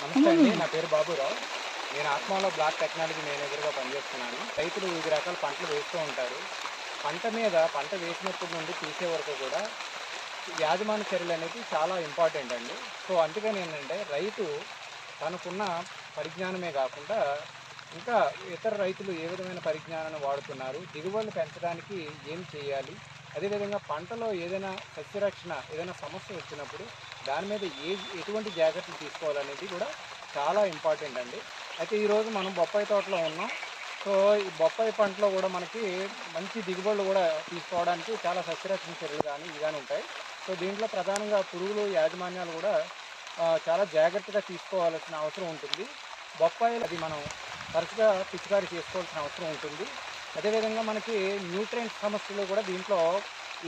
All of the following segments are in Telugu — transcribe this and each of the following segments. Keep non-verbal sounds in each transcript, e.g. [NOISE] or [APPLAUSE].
నమస్తే అండి నా పేరు బాబురావు. నేను ఆత్మలో బ్లాక్ టెక్నాలజీ మేనేజర్గా పనిచేస్తున్నాను. రైతులు వివిధ రకాల పంటలు వేస్తూ ఉంటారు. పంట మీద పంట వేసినప్పటి నుండి తీసే వరకు కూడా యాజమాన్య చర్యలు అనేది చాలా ఇంపార్టెంట్ అండి. సో అందుకని ఏంటంటే రైతు తనకున్న పరిజ్ఞానమే కాకుండా ఇంకా ఇతర రైతులు ఏ విధమైన పరిజ్ఞానాన్ని వాడుతున్నారు దిగుబడులు పెంచడానికి ఏం చేయాలి అదేవిధంగా పంటలో ఏదైనా సస్యరక్షణ ఏదైనా సమస్య వచ్చినప్పుడు దాని మీద ఏ ఎటువంటి జాగ్రత్తలు తీసుకోవాలనేది కూడా చాలా ఇంపార్టెంట్ అండి. అయితే ఈరోజు మనం బొప్పాయి తోటలో ఉన్నాం. సో ఈ బొప్పాయి పంటలో కూడా మనకి మంచి దిగుబడులు కూడా తీసుకోవడానికి చాలా సస్యరక్షణ చర్యలు కానీ ఇవి కానీ ఉంటాయి. సో దీంట్లో ప్రధానంగా పురుగులు యాజమాన్యాలు కూడా చాలా జాగ్రత్తగా తీసుకోవాల్సిన అవసరం ఉంటుంది. బొప్పాయిలు అది మనం తరచుగా పిచికారి చేసుకోవాల్సిన అవసరం ఉంటుంది. అదేవిధంగా మనకి న్యూట్రియంట్ సమస్యలు కూడా దీంట్లో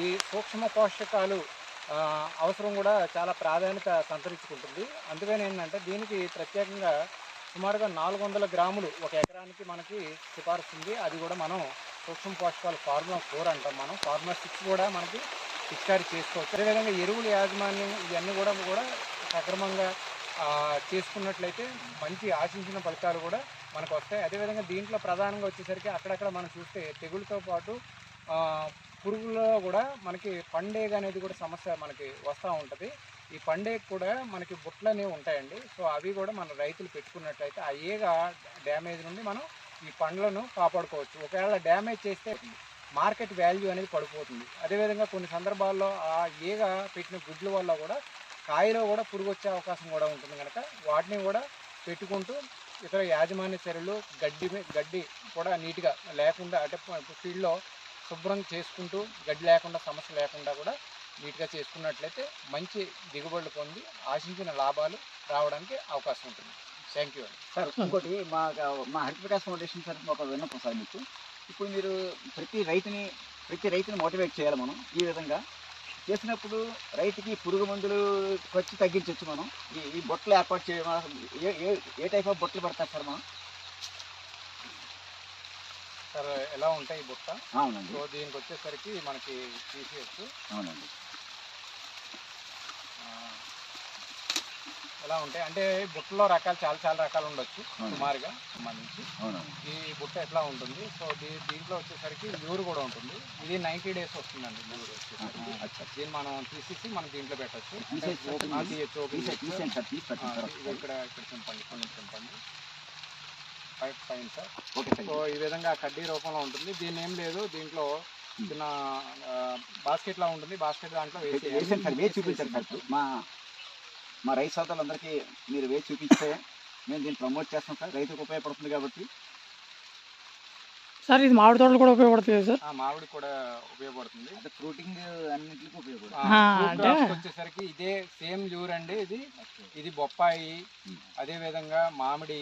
ఈ సూక్ష్మ పోషకాలు అవసరం కూడా చాలా ప్రాధాన్యత సంతరించుకుంటుంది. అందుకని ఏంటంటే దీనికి ప్రత్యేకంగా సుమారుగా నాలుగు వందల గ్రాములు ఒక ఎకరానికి మనకి సిఫార్సు ఉంది అది కూడా మనం సూక్ష్మ పోషకాలు ఫార్ములా ఫోర్ అంటాం మనం. ఫార్ములా సిక్స్ కూడా మనకి పిచికారీ చేసుకోవచ్చు. అదేవిధంగా ఎరువుల యాజమాన్యం ఇవన్నీ కూడా కూడా సక్రమంగా చేసుకున్నట్లయితే మంచి ఆశించిన ఫలితాలు కూడా మనకు వస్తాయి అదేవిధంగా దీంట్లో ప్రధానంగా వచ్చేసరికి అక్కడక్కడ మనం చూస్తే తెగులతో పాటు పురుగుల్లో కూడా మనకి పండేగ అనేది కూడా సమస్య మనకి వస్తూ ఉంటుంది. ఈ పండేగ కూడా మనకి బుట్టలు అనేవి ఉంటాయండి. సో అవి కూడా మన రైతులు పెట్టుకున్నట్లయితే ఆ ఈగ డ్యామేజ్ నుండి మనం ఈ పండ్లను కాపాడుకోవచ్చు. ఒకవేళ డ్యామేజ్ చేస్తే మార్కెట్ వాల్యూ అనేది పడిపోతుంది. అదేవిధంగా కొన్ని సందర్భాల్లో ఆ ఈగ పెట్టిన గుడ్ల వల్ల కూడా కాయలో కూడా పురుగు వచ్చే అవకాశం కూడా ఉంటుంది కనుక వాటిని కూడా పెట్టుకుంటూ ఇతర యాజమాన్య చర్యలు గడ్డి గడ్డి కూడా నీట్గా లేకుండా అంటే ఫీల్డ్లో శుభ్రం చేసుకుంటూ గడ్డి లేకుండా సమస్య లేకుండా కూడా నీట్గా చేసుకున్నట్లయితే మంచి దిగుబడులు పొంది ఆశించిన లాభాలు రావడానికి అవకాశం ఉంటుంది. థ్యాంక్ యూ సార్ ఇంకోటి మా మా హరిప్రకాశ్ వికాస్ ఫౌండేషన్ సార్ ఒక విన్నపం సార్ మీకు. ఇప్పుడు మీరు ప్రతి రైతుని ప్రతి రైతుని మోటివేట్ చేయాలి మనం ఈ విధంగా. చేసినప్పుడు రైతుకి పురుగు మందులు ఖర్చు తగ్గించవచ్చు మనం. ఈ బొట్టలు ఏర్పాటు చేయడం ఏ ఏ ఏ టైప్ ఆఫ్ బొట్టలు పడతారు సార్ మనం సార్ ఎలా ఉంటాయి బుట్ట? అవునండి. సో దీనికి వచ్చేసరికి మనకి తీసేయచ్చు. అవునండి. ఎలా ఉంటాయి? అంటే బుట్టలో రకాలు చాలా చాలా రకాలు ఉండొచ్చు. సుమారుగా సంబంధించి. అవునండి. ఈ బుట్ట ఎట్లా ఉంటుంది? సో దీ దీంట్లో వచ్చేసరికి యూరు కూడా ఉంటుంది. ఇది నైంటీ డేస్ వస్తుందండి యూరు వచ్చేసరికి దీన్ని మనం తీసేసి మనం దీంట్లో పెట్టచ్చు. ఇక్కడ ఇక్కడ చింపండి కొన్ని చింపండి. పైప్ పైన సార్. ఓకే సో ఈ విధంగా కడ్డీ రూపంలో ఉంటుంది. దీని ఏం లేదు దీంట్లో చిన్న బాస్కెట్ లా ఉంటుంది. బాస్కెట్ దాంట్లో వేసి వేసాను సార్ వేసి చూపించారు సార్. మా మా రైతు సోదరులందరికీ మీరు వేసి చూపిస్తే మేము దీన్ని ప్రమోట్ చేస్తాం సార్. రైతుకు ఉపయోగపడుతుంది కాబట్టి. సార్ ఇది మామిడి తోటలు కూడా ఉపయోగపడుతుంది సార్? ఆ, మామిడి కూడా ఉపయోగపడుతుంది. అంటే ఫ్రూటింగ్ అన్నింటికి ఉపయోగపడుతుంది. వచ్చేసరికి ఇదే సేమ్ ల్యూర్ అండి ఇది. ఇది బొప్పాయి. అదే విధంగా మామిడి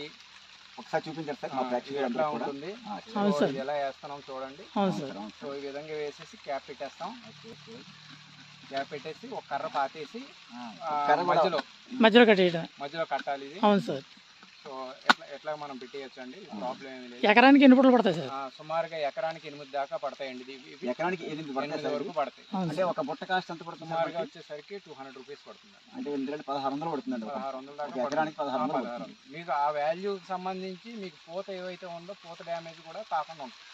ఒకసారి చూపించారు సార్ మా ప్రేక్షకులు ఉంటుంది? ఆ, అవును సో సార్. ఇది ఎలా వేస్తున్నాం చూడండి. అవును సార్. సో. ఈ విధంగా వేసేసి క్యాప్ పెట్టేస్తాం. క్యాప్ పెట్టేసి ఒక కర్ర పాతేసి ఆ, ఆ, కర్ర కూడా- మధ్యలో. మధ్యలో కట్టేయడం మధ్యలో కట్టాలి ఇది. అవును సార్. సో ఎట్లా ఎట్లా మనం పెట్టేయచ్చు అండి ప్రాబ్లం ఏమి లేదు ఎకరానికి ఎన్ని పుట్టలు పడతాయి సార్ ఆ, సుమారుగా ఎకరానికి ఎనిమిది దాకా పడతాయండి ఇవి ఇవి ఎకరానికి ఎనిమిది పడతాయి ఎనిమిది సార్ వరకు. పడతాయి అవును అంటే సార్ ఒక బుట్ట కాస్ట్ ఎంత పడుతుంది సార్ సుమారుగా మనకి? వచ్చేసరికి టూ హండ్రెడ్ రూపీస్ పడుతుంది అంటే ఎనిమిది రెండు పదహారు వందలు పడుతుందండి ఒక- పదహారు వందల దాకా ఒక ఎకరానికి పడుతుంది. పదహారు ఆ, వందలు పదహారు పడుతుంది. వందలు. మీకు ఆ వాల్యూకి సంబంధించి మీకు పూత ఏవైతే ఉందో పూత డ్యామేజ్ కూడా కాకుండా ఉంటుంది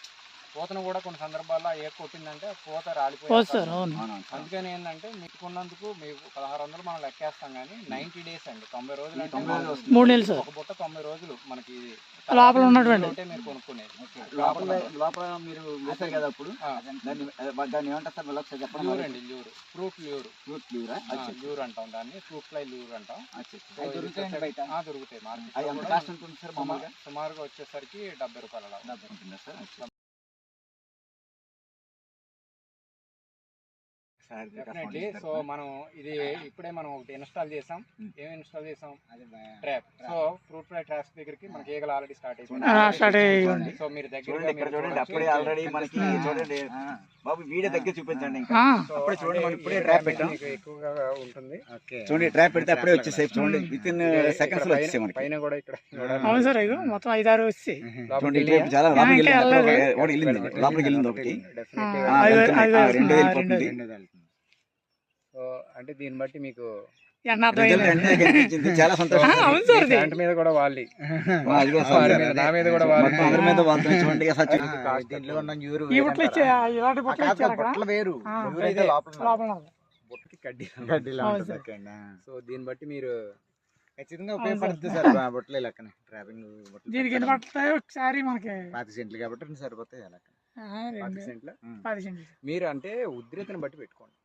పూతను కూడా కొన్ని సందర్భాల్లో ఏ కొట్టిందంటే పూత రాలిపోయి పోదు సార్ అవును. అవునవును సార్. అందుకని ఏంటంటే మీకు ఉన్నందుకు మీకు పదహారు వందలు మనం లెక్కేస్తాం కానీ నైన్టీ డేస్ అండి. తొంభై రోజులు అంటే. మూడు నెలలు ఒక బుట్ట తొంభై రోజులు మనకి ఇది లోపల ఉన్నటువంటి. ఒకటే మీరు కొనుక్కునేది. లోపల లోపల మీరు వేసారు కదా అప్పుడు? దాన్ని దాన్ని ఏమంటారు సార్? మళ్ళీ ఒకసారి చెప్పండి ల్యూర్. అండి ల్యూర్. Fruit lure? ఫ్రూట్ లీవరా ల్యూర్ అంటాం దాన్ని. ఫ్రూట్ ఫ్లై ల్యూర్ అంటాం. దొరుకుతాయి అది ఎంత మార్కెట్ కాస్ట్ ఉంటుంది సార్ మామూలుగా? సుమారుగా వచ్చేసరికి డెబ్బై రూపాయలు అలా డెబ్బై ఉంటుందా సార్? డెఫినెట్లీ సో మనం ఇది ఇప్పుడే మనం ఒకటి ఇన్స్టాల్ చేసాం. Hmm. ఏం ఇన్స్టాల్ చేసాం? Trap so fruit fly traps దగ్గరికి మనకి ఈగలు ఆల్రెడీ స్టార్ట్. అయిపోయింది. సో మీరు దగ్గర చూడండి ఇక్కడ చూడండి అప్పుడే ఆల్రెడీ మనకి చూడండి. ఆ, బాబు వీడియో దగ్గర చూపించండి అప్పుడే చూడండి మనం ఇప్పుడే ట్రాప్ పెట్టాం. ఎక్కువగా ఉంటుంది. చూడండి ట్రాప్ పెడితే అప్పుడే వచ్చేసాయి చూడండి. విత్ ఇన్ సెకండ్స్లో పైన- వచ్చేసాయి మనకి. పైన కూడా ఇక్కడ అవును సార్ ఇగో మొత్తం ఐదారు వచ్చాయి చూడండి ఇటువైపు చాలా లోపలికి వెళ్ళింది. లోపలికి వెళ్ళింది. ఒకటి. Definitely. ఆ, సో అంటే దీన్ని బట్టి మీకు చాలా [LAUGHS] సంతోషం. మీద కూడా. [LAUGHS] మీద, నా మీద కూడా వాళ్ళు. మీద చూడండి దీంట్లో ఉన్న యూరు బుట్టలు వేరు. లోపల. బుట్టకి కడ్డీ. సో దీన్ని బట్టి మీరు ఖచ్చితంగా ఉపయోగపడుతుంది సార్. బొట్టలే లెక్కన. ట్రాపింగ్ దీనికి ఎన్ని. పడతాయి ఒకసారి మనకి పాతి సెంట్లు కాబట్టి రెండు సరిపోతాయి అలా పది సెంట్లు. మీరు అంటే ఉద్రేతను బట్టి పెట్టుకోండి.